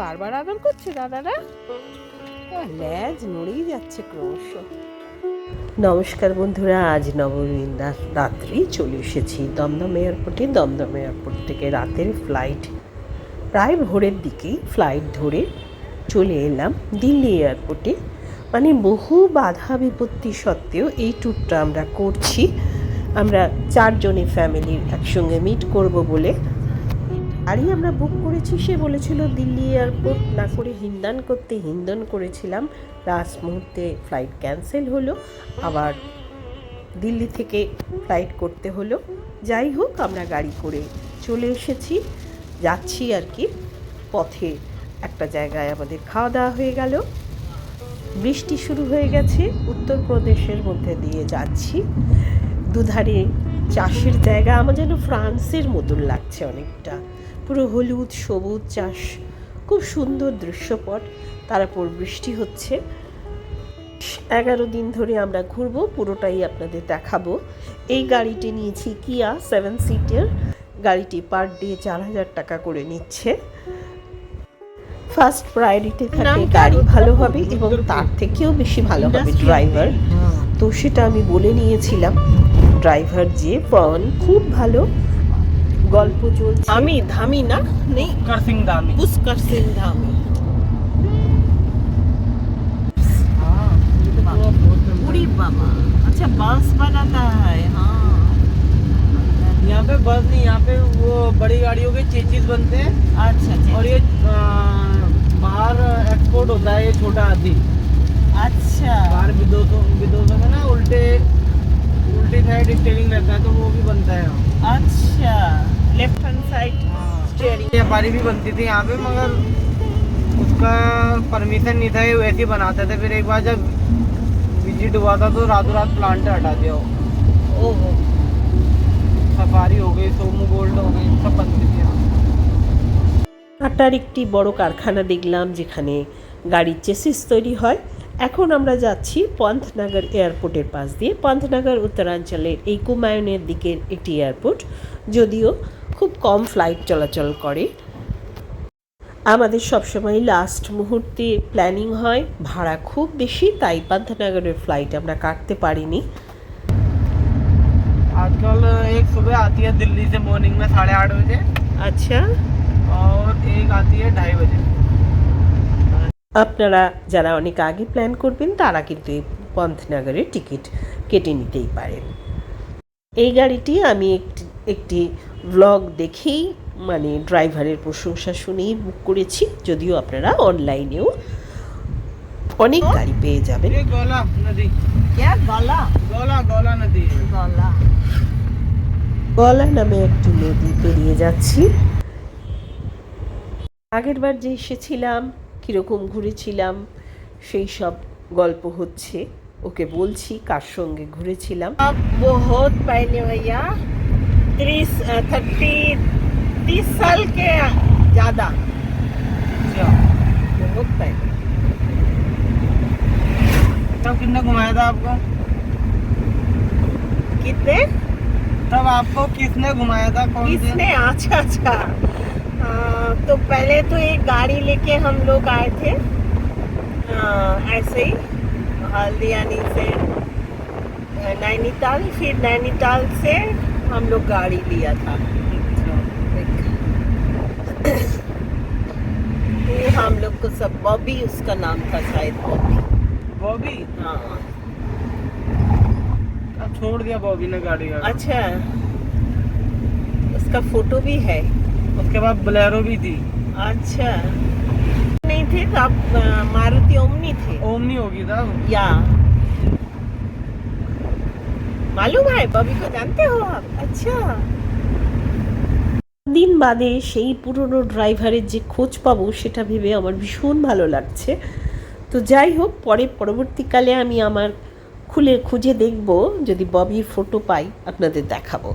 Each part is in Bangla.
বারবার আদর করছে দাদারা? ল্যাজ নড়েই যাচ্ছে ক্রমশ। নমস্কার বন্ধুরা, আজ নবমীর রাত্রি চলে এসেছি দমদম এয়ারপোর্টে। দমদম এয়ারপোর্ট থেকে রাতের ফ্লাইট প্রায় ভোরের দিকেই ফ্লাইট ধরে চলে এলাম দিল্লি এয়ারপোর্টে। মানে বহু বাধা বিপত্তি সত্ত্বেও এই ট্যুরটা আমরা করছি। আমরা চারজনে ফ্যামিলির একসঙ্গে মিট করব বলে গাড়ি আমরা বুক করেছি, সে বলেছিল দিল্লি এয়ারপোর্ট না করে হিন্দান করতে হিন্দন করেছিলাম। লাস্ট মুহূর্তে ফ্লাইট ক্যান্সেল হলো, আবার দিল্লি থেকে ফ্লাইট করতে হলো। যাই হোক, আমরা গাড়ি করে চলে এসেছি, যাচ্ছি আর কি। পথে একটা জায়গায় আমাদের খাওয়া দাওয়া হয়ে গেল। বৃষ্টি শুরু হয়ে গেছে, উত্তরপ্রদেশের মধ্যে দিয়ে যাচ্ছি। দুধারে চাষের জায়গা, আমার যেন ফ্রান্সের মতন লাগছে অনেকটা। পুরো হলুদ সবুজ চাষ খুব সুন্দর দৃশ্যপট। তারপর বৃষ্টি হচ্ছে। এগারো দিন ধরে আমরা ঘুরবো পুরোটাই আপনাদের দেখাবো। এই গাড়িটি নিয়েছি কিয়া সেভেন সিটের গাড়িটি পার ডে চার হাজার টাকা করে নিচ্ছে। ফার্স্ট প্রায়োরিটি থাকে গাড়ি ভালো হবে এবং তার থেকেও বেশি ভালো হবে ড্রাইভার তো সেটা আমি বলে নিয়েছিলাম ড্রাইভার যে পন খুব ভালো। গল্প চলছে আমি ধামি না নেই कर सिंह दामी পুষ্কর সিং ধামি पूरी बाबा अच्छा बांस बनाता है हाँ यहाँ पे बस नहीं यहाँ पे वो बड़ी गाड़ियों के चेचिस बनते हैं अच्छा अच्छा और ये अ, बाहर एक्सपोर्ट होता है ये छोटा हाथी अच्छा बाहर विदेशों विदेशों में ना उल्टे उल्टी साइड स्टेरिंग रहता है तो वो भी बनता है यहाँ। अच्छा लेफ्ट हैंड साइड स्टीयरिंग व्यापारी भी बनती थी यहाँ पे मगर उसका परमिशन नहीं था ये वैसे ही बनाते थे फिर एक बार जब विजिट हुआ था तो रातों रात प्लांट हटा दिया वो ओहो सफारी हो गई सोमू गोल्ड हो गई सब बनती थी यहाँ আটার একটি বড় কারখানা দেখলাম যেখানে গাড়ির চেসিস তৈরি হয় এখন আমরা যাচ্ছি পন্থনগর এয়ারপোর্টের পাশ দিয়ে পন্থনগর উত্তরাঞ্চলের এই কুমায়ুনের দিকের একটি এয়ারপোর্ট যদিও খুব কম ফ্লাইট চলাচল করে আমাদের সবসময় লাস্ট মুহূর্তে প্ল্যানিং হয় ভাড়া খুব বেশি তাই পান্থনগরের ফ্লাইট আমরা কাটতে পারিনি आजकल एक सुबह आती है दिल्ली से मॉर्निंग में साढ़े आठ बजे আচ্ছা और एक आती है ढाई बजे আপনারা যারা অনেক আগে প্ল্যান করবেন তারা কিন্তু এই পন্থনগরের টিকিট কেটে নিতেই পারেন। এই গাড়িটি আমি একটি একটি ব্লগ দেখেই মানে ড্রাইভারের প্রশংসা শুনেই বুক করেছি। যদিও আপনারা অনলাইনেও অনেক গাড়ি পেয়ে যাবেন। গলা নামে একটি নদী পেরিয়ে যাচ্ছি। আগের বার যে এসেছিলাম কীরকম ঘুরেছিলাম সেই সব গল্প হচ্ছে ওকে বলছি কার সঙ্গে ঘুরেছিলাম বহুত पहले भैया तीस थर्टी तीस साल के ज़्यादा अच्छा बहुत पहले तब कितने घुमाया था आपको कितने तब आपको किसने घुमाया था कौन से किसने अच्छा अच्छा आ, तो पहले तो एक गाड़ी लेके हम लोग आए थे। आ, ऐसे ही हल्दियानी से। नैनीताल फिर नैनीताल से हम लोग गाड़ी लिया था। ये हम लोग को सब बॉबी उसका नाम था शायद बॉबी। बॉबी? हाँ। अब छोड़ दिया बॉबी ने गाड़ी का। अच्छा। उसका फ़ोटो भी है। उसके बाद बोलेरो भी थी अच्छा नहीं थे तो आप अ, मारुति ओमनी थे ओमनी होगी था या मालूम है बॉबी को जानते हो आप अच्छा দিন বাদে সেই পুরনো ড্রাইভারের যে খোঁজ পাবো সেটা ভেবে আমার ভীষণ ভালো লাগছে তো যাই হোক পরে পরবর্তীকালে আমি আমার খুলে খুঁজে দেখব যদি ববির ফটো পাই আপনাদের দেখাবো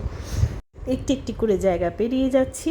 একটি একটি করে জায়গা পেরিয়ে যাচ্ছি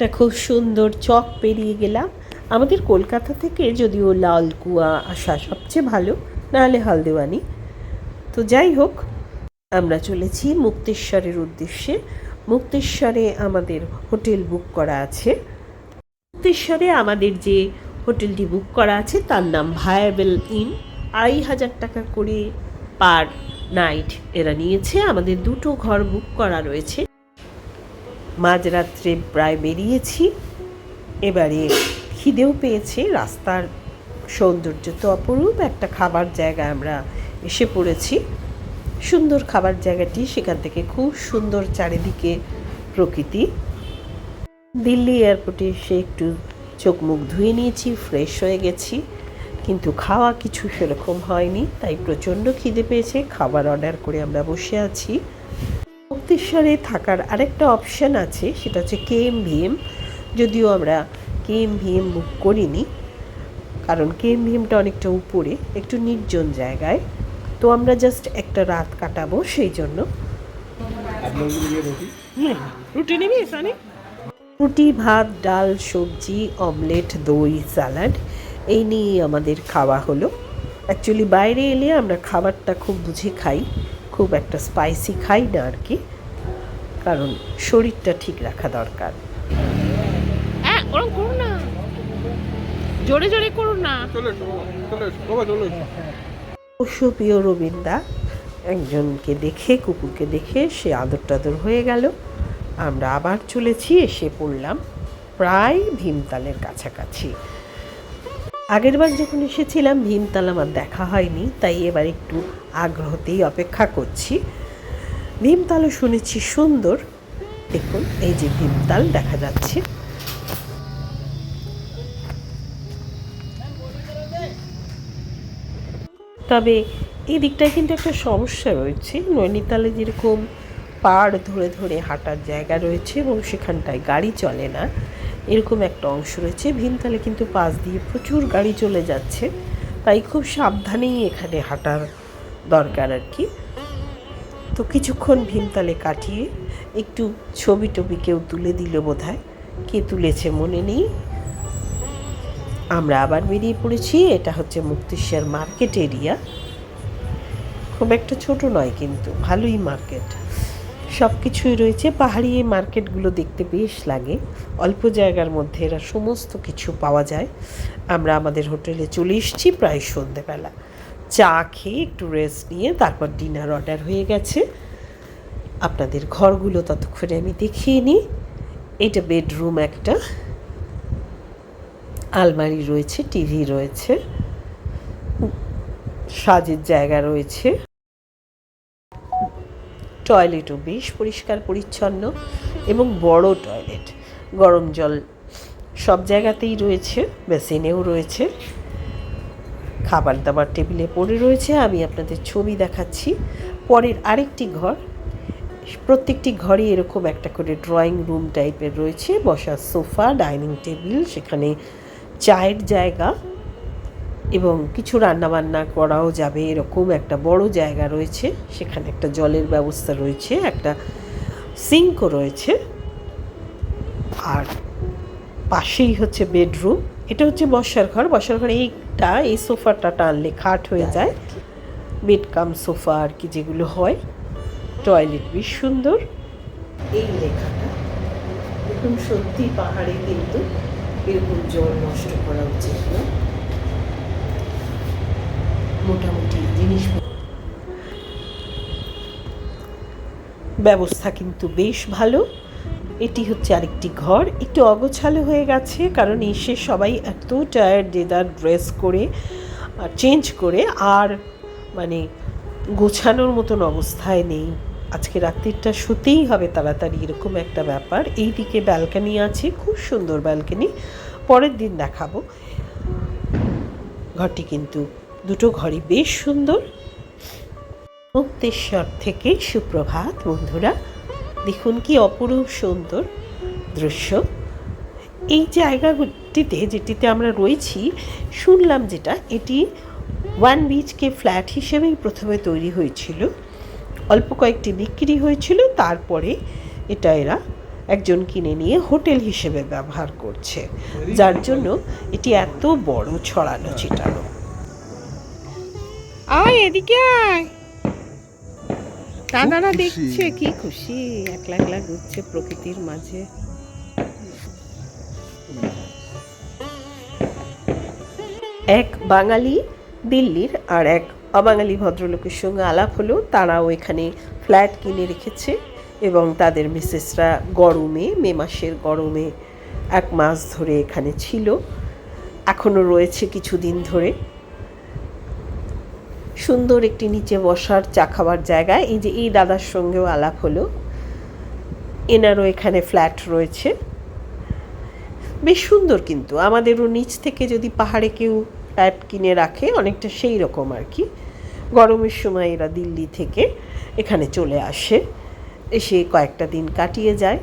একটা খুব সুন্দর চক পেরিয়ে গেলাম। আমাদের কলকাতা থেকে যদিও লাল কুয়া আসা সবচেয়ে ভালো, নাহলে হালদেওয়ানি। তো যাই হোক, আমরা চলেছি মুক্তেশ্বরের উদ্দেশ্যে। মুক্তেশ্বরে আমাদের হোটেল বুক করা আছে। মুক্তেশ্বরে আমাদের যে হোটেলটি বুক করা আছে, তার নাম ভায়াবেল ইন। আড়াই হাজার টাকা করে পার নাইট এরা নিয়েছে। আমাদের দুটো ঘর বুক করা রয়েছে। মাঝরাত্রে প্রায় বেরিয়েছি। এবারে খিদেও পেয়েছে, রাস্তার সৌন্দর্য তো অপরূপ, একটা খাবার জায়গায় আমরা এসে পড়েছি। সুন্দর খাবার জায়গাটি, সেখান থেকে খুব সুন্দর চারিদিকে প্রকৃতি। দিল্লি এয়ারপোর্টে এসে একটু চোখ মুখ ধুয়ে নিয়েছি, ফ্রেশ হয়ে গেছি। কিন্তু খাওয়া কিছু সেরকম হয়নি, তাই প্রচণ্ড খিদে পেয়েছে। খাবার অর্ডার করে আমরা বসে আছি। মুক্তেশ্বরে থাকার আরেকটা অপশান আছে সেটা হচ্ছে কে এম ভিএম যদিও আমরা কে এম ভিএম বুক করিনি কারণ কে এম ভিএমটা অনেকটা উপরে একটু নির্জন জায়গায়। তো আমরা জাস্ট একটা রাত কাটাবো সেই জন্য। রুটি? নিবি সানি? রুটি ভাত ডাল সবজি অমলেট দই স্যালাড এই নিয়ে আমাদের খাওয়া হলো। অ্যাকচুয়ালি বাইরে এলে আমরা খাবারটা খুব বুঝে খাই খুব একটা স্পাইসি খাই না আর কি। কারণ শরীরটা ঠিক রাখা দরকার। হ্যাঁ করুন না। জোরে করুন না। প্রিয় রবীন্দা একজনকে দেখে কুকুরকে দেখে সে আদর টাদর হয়ে গেল। আমরা আবার চলেছি এসে পড়লাম প্রায় ভীমতালের কাছাকাছি। আগেরবার যখন এসেছিলাম ভীমতাল আমার দেখা হয়নি তাই এবার একটু আগ্রহতেই অপেক্ষা করছি। ভীমতালও শুনেছি সুন্দর। দেখুন, এই যে ভীমতাল দেখা যাচ্ছে। তবে এই দিকটায় কিন্তু একটা সমস্যা রয়েছে। নৈনিতালে যেরকম পাড় ধরে ধরে হাঁটার জায়গা রয়েছে এবং সেখানটায় গাড়ি চলে না, এরকম একটা অংশ রয়েছে। ভীমতালে কিন্তু পাশ দিয়ে প্রচুর গাড়ি চলে যাচ্ছে। তাই খুব সাবধানেই এখানে হাঁটার দরকার আর কি। তো কিছুক্ষণ ভীমতালে কাটিয়ে একটু ছবি টবি কেউ তুলে দিল বোধ হয় কে তুলেছে মনে নেই। আমরা আবার বেরিয়ে পড়েছি। এটা হচ্ছে মুক্তেশ্বর মার্কেট এরিয়া। খুব একটা ছোট নয় কিন্তু ভালোই মার্কেট। সব কিছুই রয়েছে। পাহাড়ি এই মার্কেটগুলো দেখতে বেশ লাগে। অল্প জায়গার মধ্যে এরা সমস্ত কিছু পাওয়া যায়। আমরা আমাদের হোটেলে চলে এসেছি প্রায় সন্ধেবেলা। চা খেয়ে একটু রেস্ট নিয়ে তারপর ডিনার অর্ডার হয়ে গেছে। আপনাদের ঘরগুলো ততক্ষণে আমি দেখিয়ে নিই। এটা বেডরুম একটা। আলমারি রয়েছে টিভি রয়েছে। সাজের জায়গা রয়েছে। টয়লেটও বেশ পরিষ্কার পরিচ্ছন্ন এবং বড় টয়লেট গরম জল সব জায়গাতেই রয়েছে বেসিনেও রয়েছে। খাবার দাবার টেবিলে পড়ে রয়েছে। আমি আপনাদের ছবি দেখাচ্ছি। পরের আরেকটি ঘর। প্রত্যেকটি ঘরে এরকম একটা করে ড্রয়িং রুম টাইপের রয়েছে। বসার সোফা, ডাইনিং টেবিল, সেখানে চায়ের জায়গা এবং কিছু রান্নাবান্না করাও যাবে। এরকম একটা বড় জায়গা রয়েছে। সেখানে একটা জলের ব্যবস্থা রয়েছে, একটা সিঙ্কও রয়েছে। আর পাশেই হচ্ছে বেডরুম এটা হচ্ছে বসার ঘর। বসার ঘর এইটা এই সোফাটা টানলে খাট হয়ে যায়। বেড কাম সোফা আর কি যেগুলো হয়। টয়লেট বেশ সুন্দর। এই লেখাটা। দেখুন সত্যি পাহাড়ে কিন্তু এরকম জল নষ্ট করা উচিত না। মোটামুটি জিনিস ব্যবস্থা কিন্তু বেশ ভালো। এটি হচ্ছে আরেকটি ঘর। একটু অগোছালো হয়ে গেছে, কারণ এসে সবাই এত টায়ার্ড দেদার ড্রেস করে চেঞ্জ করে আর মানে গোছানোর মতন অবস্থায় নেই। আজকে রাত্রিটা শুতেই হবে তাড়াতাড়ি, এরকম একটা ব্যাপার। এই দিকে ব্যালকানি আছে, খুব সুন্দর ব্যালকানি পরের দিন দেখাবো। ঘরটি কিন্তু দুটো ঘরই, বেশ সুন্দর। মুক্তেশ্বর থেকে সুপ্রভাত, বন্ধুরা। দেখুন কি অপরূপ সুন্দর দৃশ্য। এই জায়গাটি ফ্ল্যাটটিতে যেটিতে আমরা রয়েছি, শুনলাম যেটা, এটি ওয়ান বিচকে ফ্ল্যাট হিসেবেই প্রথমে তৈরি হয়েছিল। অল্প কয়েকটি বিক্রি হয়েছিল, তারপরে এটা এরা একজন কিনে নিয়ে হোটেল হিসেবে ব্যবহার করছে। যার জন্য এটি এত বড় ছড়ানো ছিটানো আয়, এদিকে আয়। দাদারা দেখছে কি খুশি একলা একলা ঘুরছে প্রকৃতির মাঝে। এক বাঙালি দিল্লির আর এক অবাঙালি ভদ্রলোকের সঙ্গে আলাপ হলো। তারাও এখানে ফ্ল্যাট কিনে রেখেছে এবং তাদের মিসেসরা গরমে মে মাসের গরমে এক মাস ধরে এখানে ছিল। এখনও রয়েছে কিছুদিন ধরে। সুন্দর একটি নিচে বসার চা খাওয়ার জায়গা। এই যে এই দাদার সঙ্গেও আলাপ হলো। এনারও এখানে ফ্ল্যাট রয়েছে। বেশ সুন্দর কিন্তু। আমাদেরও নিচ থেকে যদি পাহাড়ে কেউ ফ্ল্যাট কিনে রাখে, অনেকটা সেই রকম আর কি। গরমের সময় এরা দিল্লি থেকে এখানে চলে আসে। এসে কয়েকটা দিন কাটিয়ে যায়।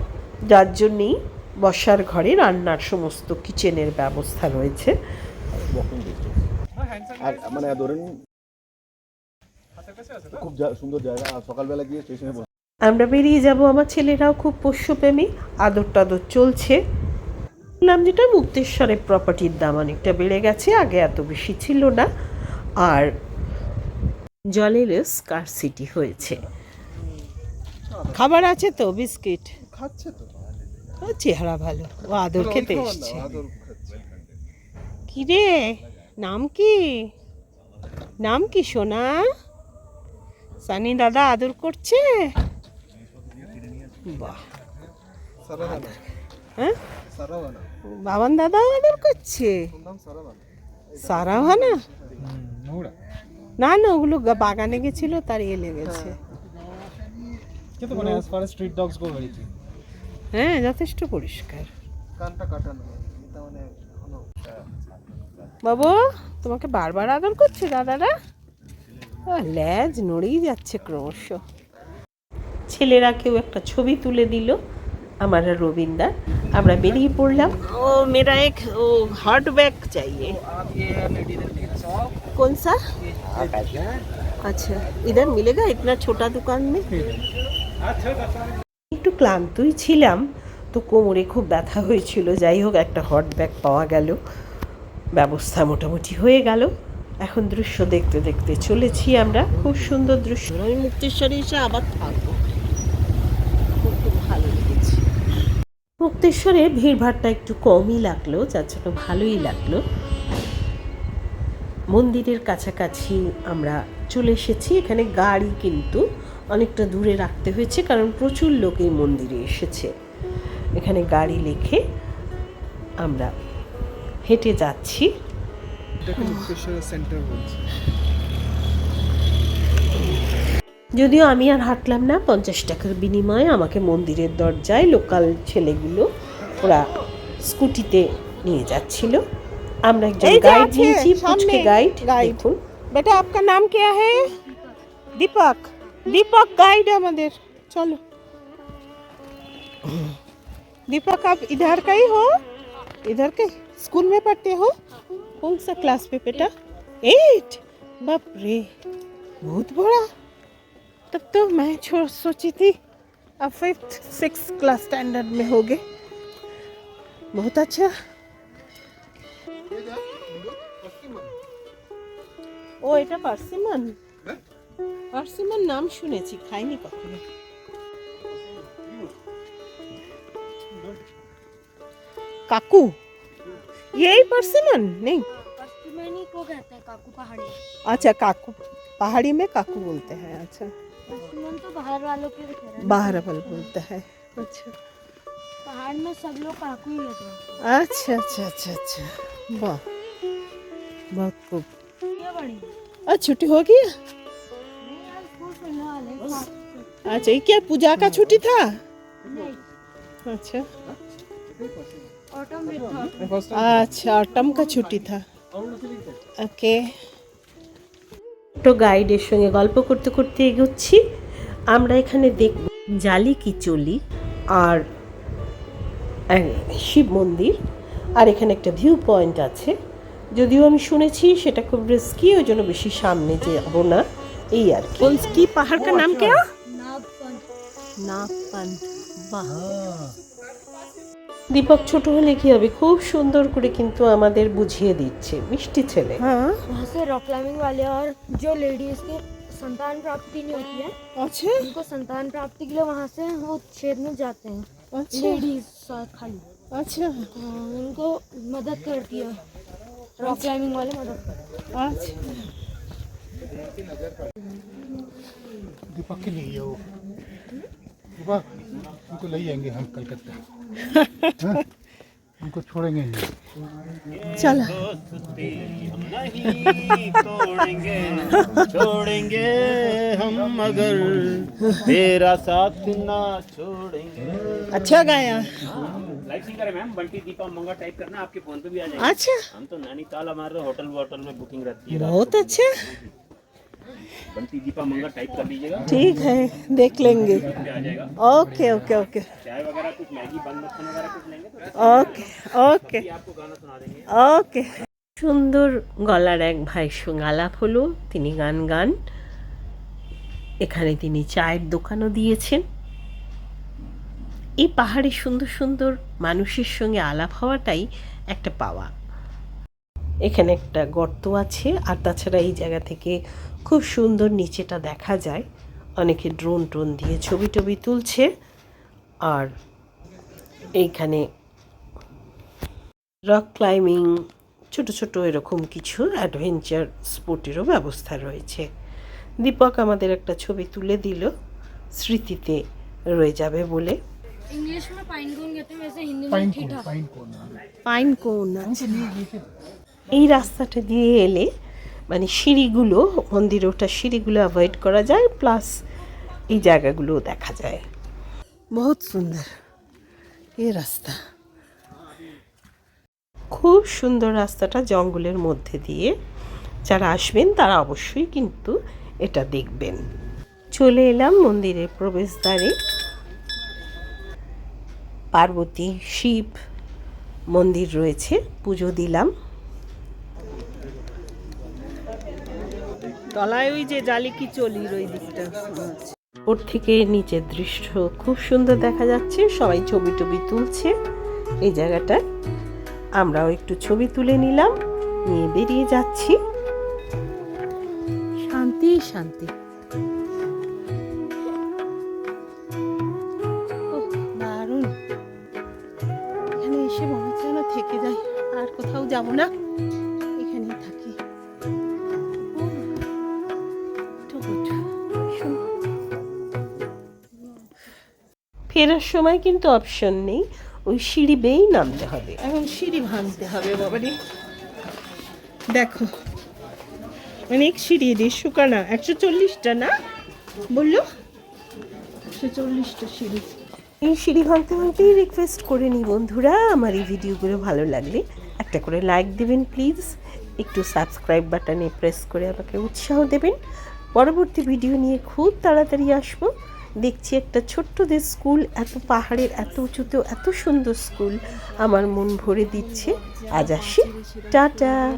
যার জন্যেই বসার ঘরে রান্নার সমস্ত কিচেনের ব্যবস্থা রয়েছে। মানে খুব সুন্দর জায়গা। আর সকালবেলা গিয়ে স্টেশনে বসে আমরা বেরিয়ে যাব আমার ছেলেরাও খুব পোষ্যপ্রেমী আদর টাদর চলছে। বললাম যেটা মুক্তেশ্বরের প্রপার্টির দাম অনেকটা বেড়ে গেছে আগে এত বেশি ছিল না। আর জলের স্কারসিটি হয়েছে। খাবার আছে তো বিস্কিট? খাচ্ছে তো। চেহারা ভালো ও আদর খেতে এসছে। আদর খাচ্ছে। কি রে নাম কি? নাম কি সোনা? সানি দাদা আদর করছে? বাহ। হ্যাঁ? বাবান দাদাও আদর করছে? নাম সারাবানা সারা ভানা না না ওগুলো বাগানে গেছিল তার এ লেগেছে। মানে হ্যাঁ যথেষ্ট পরিষ্কার। কানটা কাটানো এটা মানে বাবু তোমাকে বারবার আদর করছে দাদারা? ল্যাজ নড়েই যাচ্ছে ক্রমশ। ছেলেরা কেউ একটা ছবি তুলে দিল আমার রবীন্দার। আমরা বেরিয়ে পড়লাম। ও মেরা এক ও হার্ড ব্যাগ চাইয়ে। কোন সা আচ্ছা ইধার মিলেগা ইতনা ছোটা দোকান মে? একটু ক্লান্তই ছিলাম তো কোমরে খুব ব্যথা হয়েছিল। যাই হোক একটা হট ব্যাগ পাওয়া গেল। ব্যবস্থা মোটামুটি হয়ে গেল। এখন দৃশ্য দেখতে দেখতে চলেছি আমরা। খুব সুন্দর দৃশ্য। আমি মুক্তেশ্বরে এসে আবার থাকব। খুব খুব ভালো লেগেছে। মুক্তেশ্বরে ভিড়ভাড়টা একটু কমই লাগল যার জন্য ভালোই লাগল। মন্দিরের কাছাকাছি আমরা চলে এসেছি। এখানে গাড়ি কিন্তু অনেকটা দূরে রাখতে হয়েছে কারণ প্রচুর লোক এই মন্দিরে এসেছে। এখানে গাড়ি লেখে আমরা হেঁটে যাচ্ছি। এটাকে মুক্তেশ্বর সেন্টার বলছে যদিও আমি আর হাঁটলাম না পঞ্চাশ টাকার বিনিময়ে আমাকে মন্দিরের দরজায় লোকাল ছেলেগুলো ওরা স্কুটিতে নিয়ে যাচ্ছিল আমরা একজন এই যে গাইড আছে, নিয়েছি সামনে পুচকে গাইড guide। দেখুন बेटा आपका नाम क्या है दीपक दीपक गाइड हमारे चलो दीपक आप इधर का ही हो इधर के स्कूल में पढ़ते हो कौन सा क्लास पे बेटा एट बाप रे बहुत बड़ा तब तो मैं छोड़ सोची थी अब फिफ्थ सिक्स क्लास स्टैंडर्ड में हो गए बहुत अच्छा ও এটা পার্সিমন পার্সিমন নাম শুনেছি খাইনি কখনো काकू यही परसिमन नहीं काकू पहाड़ी। अच्छा काकू। पहाड़ी में काकू बोलते हैं अच्छा। तो बाहर वालों के बाहर बल बोलते हैं अच्छा। पहाड़ में सब लोग काकू ही कहते हैं। अच्छा अच्छा अच्छा अच्छा। वाह बहुत खूब। ये बड़ी। आज छुट्टी हो वाले से। अच्छा ये क्या पूजा का छुट्टी था? अच्छा। ऑटम अच्छा ऑटम का छुट्टी था। ওকে। গাইডের সঙ্গে গল্প করতে করতে এগোচ্ছি। আমরা এখানে দেখ জালি কিচলি আর শিব মন্দির। আর এখানে একটা ভিউ পয়েন্ট আছে। যদিও আমি শুনেছি সেটা খুব রিস্কি ওই জন্য বেশি সামনে যাব না। এই আর কি। কি নাম কে বাহ। হ্যাঁ। দীপক ছোট হলে কি হবে খুব সুন্দর করে কিন্তু আমাদের বুঝিয়ে দিচ্ছে মিষ্টি ছেলে हाँ वहाँ से रॉक क्लाइंबिंग वाले और जो लेडीज की संतान प्राप्ति नहीं होती है अच्छा उनको संतान प्राप्ति के लिए वहाँ से वो क्षेत्र में जाते हैं अच्छा लेडीज खाली अच्छा हाँ, उनको मदद करती है रॉक क्लाइंबिंग वाले मदद करते हैं अच्छा दीपक के लिए ये वो दीपक उनको ले जाएंगे हम कलकत्ता हाँ? उनको छोड़ेंगे नहीं। चलो। तोड़ेंगे छोड़ेंगे हम मगर तेरा साथ ना छोड़ेंगे। अच्छा गाया। लाइव सिंगर है मैम बंटी दीपा मंगा टाइप करना आपके फ़ोन पे भी आ जाएगा। अच्छा। हम तो नैनीताल हमारे होटल वोटल में बुकिंग रहती है बहुत अच्छा। बंटी दीपा मंगा टाइप कर लीजिएगा ठीक है देख लेंगे पे आ जाएगा ओके ओके ओके चाय वगैरह कुछ मैगी बन मक्खन वगैरह कुछ लेंगे तो ओके ओके आपको गाना सुना देंगे ओके সুন্দর গলার এক ভাইয়ের সঙ্গে আলাপ হলো তিনি গান গান এখানে তিনি চায়ের দোকানও দিয়েছেন এই পাহাড়ে সুন্দর সুন্দর মানুষের সঙ্গে আলাপ হওয়াটাই একটা পাওয়া এখানে একটা গর্ত আছে আর তাছাড়া এই জায়গা থেকে খুব সুন্দর নিচেটা দেখা যায় অনেকে ড্রোন টোন দিয়ে ছবি টবি তুলছে আর এইখানে রক ক্লাইম্বিং ছোট ছোট এরকম কিছু অ্যাডভেঞ্চার স্পোর্টেরও ব্যবস্থা রয়েছে দীপক আমাদের একটা ছবি তুলে দিল স্মৃতিতে রয়ে যাবে বলে इंग्लिश में पाइन कोन कहते हैं वैसे हिंदी में पाइन कोन ठीठा पाइन कोन पाइन कोन अच्छा এই রাস্তাটা দিয়ে এলে মানে সিঁড়িগুলো মন্দিরে ওঠার সিঁড়িগুলো অ্যাভয়েড করা যায় প্লাস এই জায়গাগুলোও দেখা যায়। বহুত সুন্দর। এই রাস্তা। খুব সুন্দর রাস্তাটা জঙ্গলের মধ্যে দিয়ে। যারা আসবেন তারা অবশ্যই কিন্তু এটা দেখবেন। চলে এলাম মন্দিরের প্রবেশদ্বারে। পার্বতী শিব মন্দির রয়েছে পুজো দিলাম। তলায় ওই যে জালি কি চলির ওই দিকটা। ওর থেকে নিচের দৃশ্য খুব সুন্দর দেখা যাচ্ছে। সবাই ছবি টবি তুলছে। এই জায়গাটায় আমরাও একটু ছবি তুলে নিলাম। নিয়ে বেরিয়ে যাচ্ছি। শান্তি শান্তি। দারুণ। এখানে এসে মনে হচ্ছে থেকে যাই। আর কোথাও যাব না। ফেরার সময় কিন্তু অপশন নেই। ওই সিঁড়ি বেয়েই নামতে হবে। এখন সিঁড়ি ভাঙতে হবে বাবারে দেখো অনেক সিঁড়ি দেড়শো শুকানা। একশো চল্লিশটা না? বলল? একশো চল্লিশটা সিঁড়ি। এই সিঁড়ি ভাঙতে ভাঙতেই রিকোয়েস্ট করে নিই বন্ধুরা। আমার এই ভিডিওগুলো ভালো লাগলে একটা করে লাইক দেবেন প্লিজ একটু সাবস্ক্রাইব বাটনে প্রেস করে আমাকে উৎসাহ দেবেন। পরবর্তী ভিডিও নিয়ে খুব তাড়াতাড়ি আসব। দেখছি একটা ছোট্টদের স্কুল, এত পাহাড়ের, এত উঁচুতেও এত সুন্দর স্কুল। আমার মন ভরে দিচ্ছে। আজ আসি। টাটা।